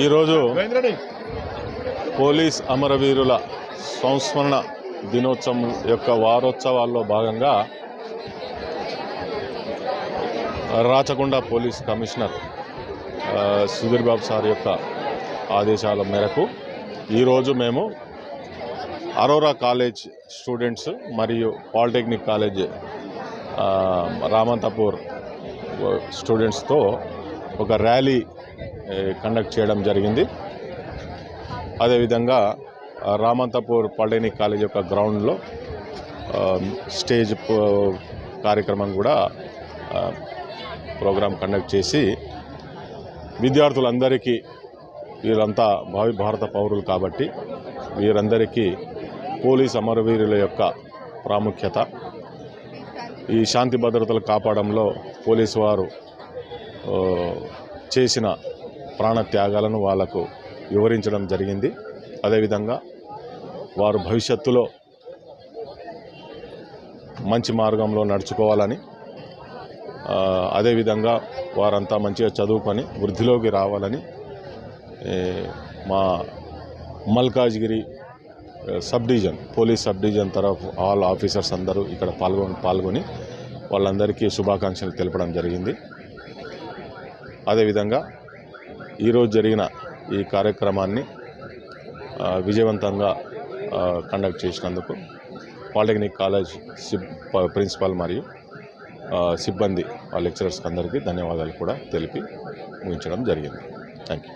ఈరోజు పోలీస్ అమరవీరుల సంస్మరణ దినోత్సవం యొక్క వారోత్సవాల్లో భాగంగా Rachakonda police commissioner Sudheer Babu sir యొక్క ఆదేశాల మేరకు ఈరోజు మేము అరోరా కాలేజ్ స్టూడెంట్స్ మరియు పాలిటెక్నిక్ కాలేజ్ రామంతపూర్ స్టూడెంట్స్తో ఒక ర్యాలీ కండక్ట్ చేయడం జరిగింది. అదేవిధంగా రామంతపూర్ పాలిటెక్నిక్ కాలేజ్ యొక్క గ్రౌండ్లో స్టేజ్ కార్యక్రమం కూడా ప్రోగ్రాం కండక్ట్ చేసి విద్యార్థులందరికీ వీరంతా భావి భారత పౌరులు కాబట్టి వీరందరికీ పోలీస్ అమరవీరుల యొక్క ప్రాముఖ్యత ఈ శాంతి భద్రతలు కాపాడంలో పోలీసు వారు చేసిన ప్రాణ త్యాగాలను వాళ్ళకు వివరించడం జరిగింది. అదేవిధంగా వారు భవిష్యత్తులో మంచి మార్గంలో నడుచుకోవాలని అదేవిధంగా వారంతా మంచిగా చదువుకొని వృద్ధిలోకి రావాలని మా Malkajgiri sub division police sub division తరఫు ఆల్ ఆఫీసర్స్ అందరూ ఇక్కడ పాల్గొని పాల్గొని వాళ్ళందరికీ శుభాకాంక్షలు తెలపడం జరిగింది. అదేవిధంగా ఈరోజు జరిగిన ఈ కార్యక్రమాన్ని విజయవంతంగా కండక్ట్ చేసినందుకు పాలిటెక్నిక్ కాలేజ్ ప్రిన్సిపాల్ మరియు సిబ్బంది ఆ లెక్చరర్స్కి అందరికీ ధన్యవాదాలు కూడా తెలిపి ముగించడం జరిగింది. Thank you